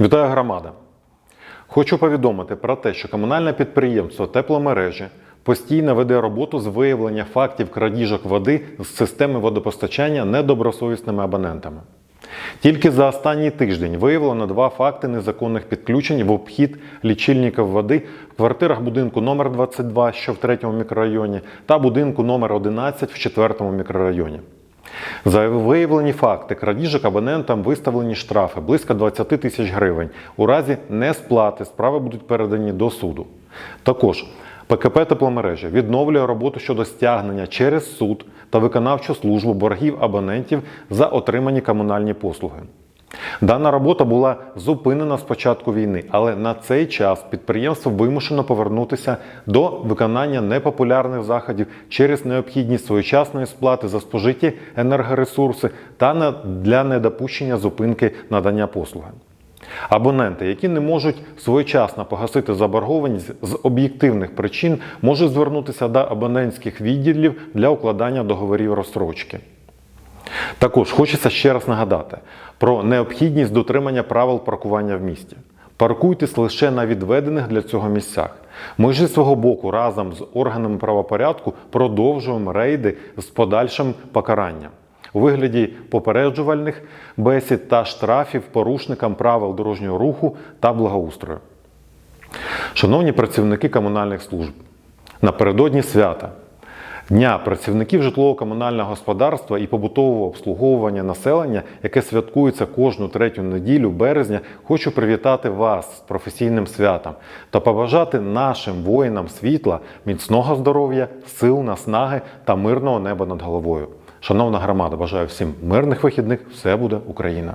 Вітаю громада! Хочу повідомити про те, що комунальне підприємство тепломережі постійно веде роботу з виявлення фактів крадіжок води з системи водопостачання недобросовісними абонентами. Тільки за останній тиждень виявлено два факти незаконних підключень в обхід лічильників води в квартирах будинку номер 22, що в 3 мікрорайоні, та будинку номер 11 в 4 мікрорайоні. За виявлені факти крадіжок абонентам виставлені штрафи близько 20 тисяч гривень. У разі несплати справи будуть передані до суду. Також ПКП тепломережі відновлює роботу щодо стягнення через суд та виконавчу службу боргів абонентів за отримані комунальні послуги. Дана робота була зупинена з початку війни, але на цей час підприємство вимушено повернутися до виконання непопулярних заходів через необхідність своєчасної сплати за спожиті енергоресурси та для недопущення зупинки надання послуги. Абоненти, які не можуть своєчасно погасити заборгованість з об'єктивних причин, можуть звернутися до абонентських відділів для укладання договорів розстрочки. Також хочеться ще раз нагадати про необхідність дотримання правил паркування в місті. Паркуйтесь лише на відведених для цього місцях. Ми ж зі свого боку разом з органами правопорядку продовжуємо рейди з подальшим покаранням у вигляді попереджувальних бесід та штрафів порушникам правил дорожнього руху та благоустрою. Шановні працівники комунальних служб, напередодні свята Дня працівників житлово-комунального господарства і побутового обслуговування населення, яке святкується кожну третю неділю березня, хочу привітати вас з професійним святом та побажати нашим воїнам світла, міцного здоров'я, сил, наснаги та мирного неба над головою. Шановна громада, бажаю всім мирних вихідних! Все буде Україна!